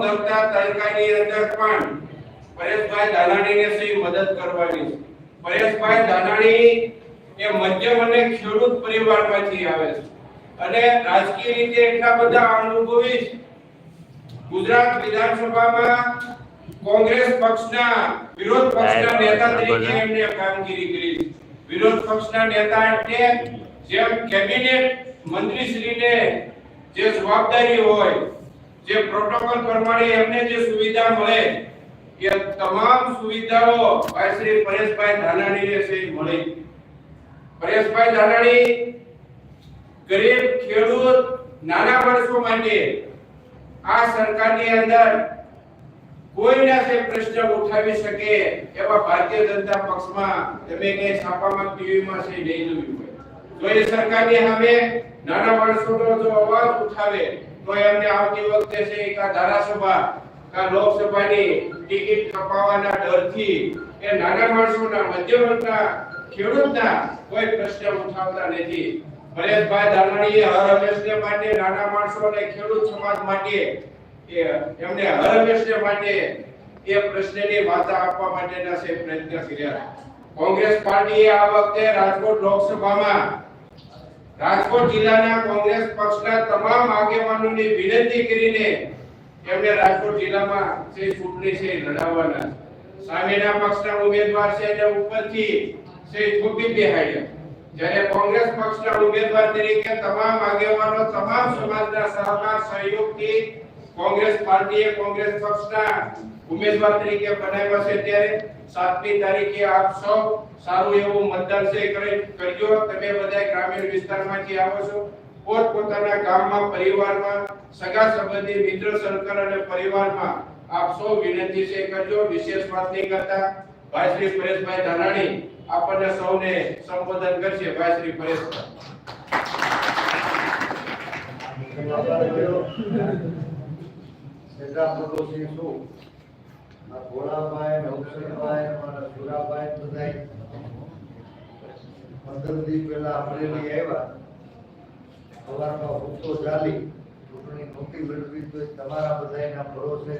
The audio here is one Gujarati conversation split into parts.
ગરતા તડકાની અંદર પણ પરેશભાઈ દાનાણીને સહી મદદ કરવાની છે? પરેશભાઈ દાનાણી એ મધ્યમ અને ખેડૂત પરિવારમાંથી આવે છે. અને રાજકીય રીતે એટલા બધા અનુભવી છે. ગુજરાત વિધાનસભામાં કોંગ્રેસ પક્ષના વિરોધ પક્ષના નેતા તરીકે એમણે કામગીરી કરી વિરોધ પક્ષના નેતા એટલે જેમ કેબિનેટ મંત્રીશ્રીને જે જવાબદારી હોય જે પ્રોટોકોલ પ્રમાણે એમને જે સુવિધા મળે, એ તમામ સુવિધાઓ ભાઈ શ્રી પરેશભાઈ ધાનાણીને છે મળી. પરેશભાઈ ધાનાણી ગરીબ ખેડૂત નાના વર્ષો માટે આ સરકારની અંદર કોઈના સે પ્રશ્ન ઉઠાવી શકે એવા ભારતીય જનતા પક્ષમાં તમે કઈ છાપામાં ટીવીમાં છે નહીં જોયું હોય. તો એ સરકારની સામે નાના માણસોનો જો અવાજ ઉઠાવે તો એમને આવતી વખતે છે કા ધારાસભા કા લોકસભાની ટિકિટ કપાવવાના ડરથી એ નાના માણસોના મધ્યમ ખેડૂતના કોઈ પ્રશ્ન ઉઠાવતા નથી. પરેશભાઈ ધાનાણીએ હર માટે નાના માણસો અને ખેડૂત સમાજ માટે એમને હર માટે એ પ્રશ્નની વાર્તા આપવા માટેના છે પ્રયત્ન કર્યા. કોંગ્રેસ પાર્ટીએ આ વખતે રાજકોટ લોકસભામાં રાજકોટ જિલ્લાના કોંગ્રેસ પક્ષના તમામ આગેવાનોની વિનંતી કરીને એમને રાજકોટ જિલ્લામાં જે ચૂંટણી છે લડાવવાના. સામેના પક્ષના ઉમેદવાર છે એને ઉપરથી એ થોપી બેહાડ્યા જ્યારે કોંગ્રેસ પક્ષના ઉમેદવાર તરીકે તમામ આગેવાનો, તમામ સમાજના સહકાર, સહયોગથી કોંગ્રેસ પાર્ટીએ કોંગ્રેસ પક્ષના ઉમેદવાર તરીકે બનાવ્યા છે ત્યારે સાતમી તારીખે આપ સૌ સારું એવું મતદાન છે કરજો. તમે બધા ગ્રામીણ વિસ્તારમાંથી આવો છો. પોતપોતાના ગામમાં, પરિવારમાં, સગા સંબંધી, મિત્ર સર્કલ અને પરિવારમાં આપ સૌ વિનંતી છે કરજો. વિશેષ વાત નહીં કરતા ભાઈ શ્રી પરેશભાઈ ધાનાણી આપણને સૌને સંબોધન કરશે. ભાઈ શ્રી શું? ભોળાભાઈ ને અવસરભાઈ સુરાભાઈ ને પંદર દી પહેલા અમરેલી આવ્યા. સવારમાં ઉઠતો ચાલી ચૂંટણી નહોતી મેળવી તો તમારા બધાયના ભરોસે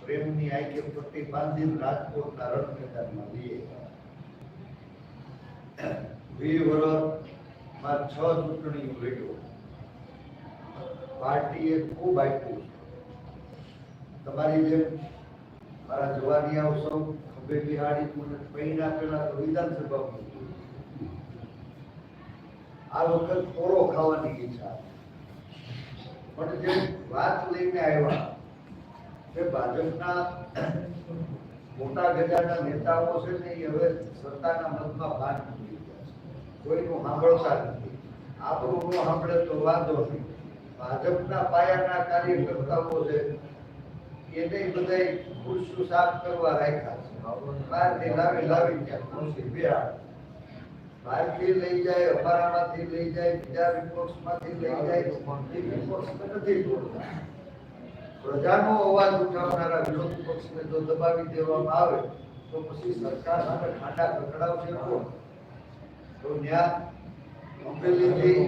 પ્રેમની આંખે પટ્ટી બાંધીને રાજકોટના રણ મેદાનમાં લઈએ વીર વર્ષમાં છ ચૂંટણીઓ લડ્યો. પાર્ટીએ ખૂબ આપ્યું તમારી જેમ મારા જવાનિયાઓ સૌ ખભે બિહાડી મને મહિના પહેલા તો વિધાનસભામાં આ વખત ઓરો ખાવાની ઈચ્છા. પણ જે વાત લઈને આવ્યા કે ભાજપના મોટા ગજાના નેતાઓ છે ને એ હવે સત્તાના મતમાં ભાગ મૂકી ગયા છે. કોઈનું સાંભળતા નથી. આપણું સાંભળે તો વાંધો નહીં. ભાજપના પાયાના કાર્યકર્તાઓ છે એને બધાય ખુરશીઓ સાફ કરવા રાખ્યા છે બહારથી લાવી લાવી ત્યાં ખુરશી બેહાડે. બહારથી લઈ જાય અમારામાંથી લઈ જાય બીજા વિપક્ષમાંથી લઈ જાય એ વિપક્ષને નથી જોડતા પ્રજાનો અવાજ ઉઠાવનારા વિરોધ પક્ષને જો દબાવી દેવામાં આવે તો પછી સરકાર સામે ખાડા કકડાવશે કોણ તો ન્યા અમરેલીથી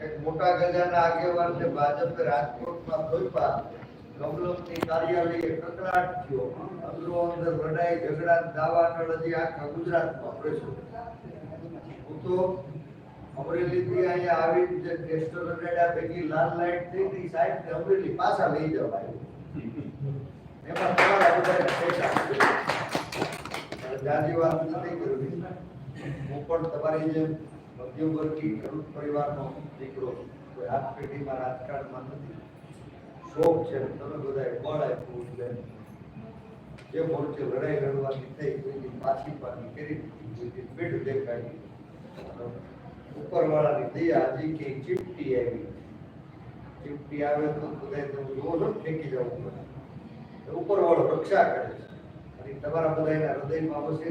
એક મોટા ગજાના આગેવાનને ભાજપે રાજકોટમાં થોપ્યા કમલમની કાર્યાલય કકડાટ થયો. અંદરો અંદર લડાઈ, ઝઘડા, દાવા નળજી આખા ગુજરાતમાં પ્રશ્ન હું તો અમરેલીથી અહીંયા આવી જે ટેસ્ટર રડાડ્યા ભેગી લાલ લાઈટ થઈ ગઈ, સાહેબ અમરેલી પાછા લઈ જવાય. એમાં તમારા બધા પૈસા જાજી વાત નથી કરવી હું પણ તમારી જેમ મધ્યમ વર્ગી ખેડૂત પરિવારનો દીકરો. કોઈ હાથ પેઢીમાં રાજકારણમાં નથી. શોખ છે તમે બધાએ બળ આપ્યું એટલે જે મોરચે લડાઈ લડવાની થઈ, કોઈની પાછી પાછી કરી કોઈની પીઠ દેખાડી ઉપરવાળાની દયા હજી કે ચીપટી આવી. ચીપટી આવે તો બધાય તમે જોવો છો ફેંકી જવું પડે ઉપરવાળો રક્ષા કરે છે. અને તમારા બધાના હૃદયમાં વસે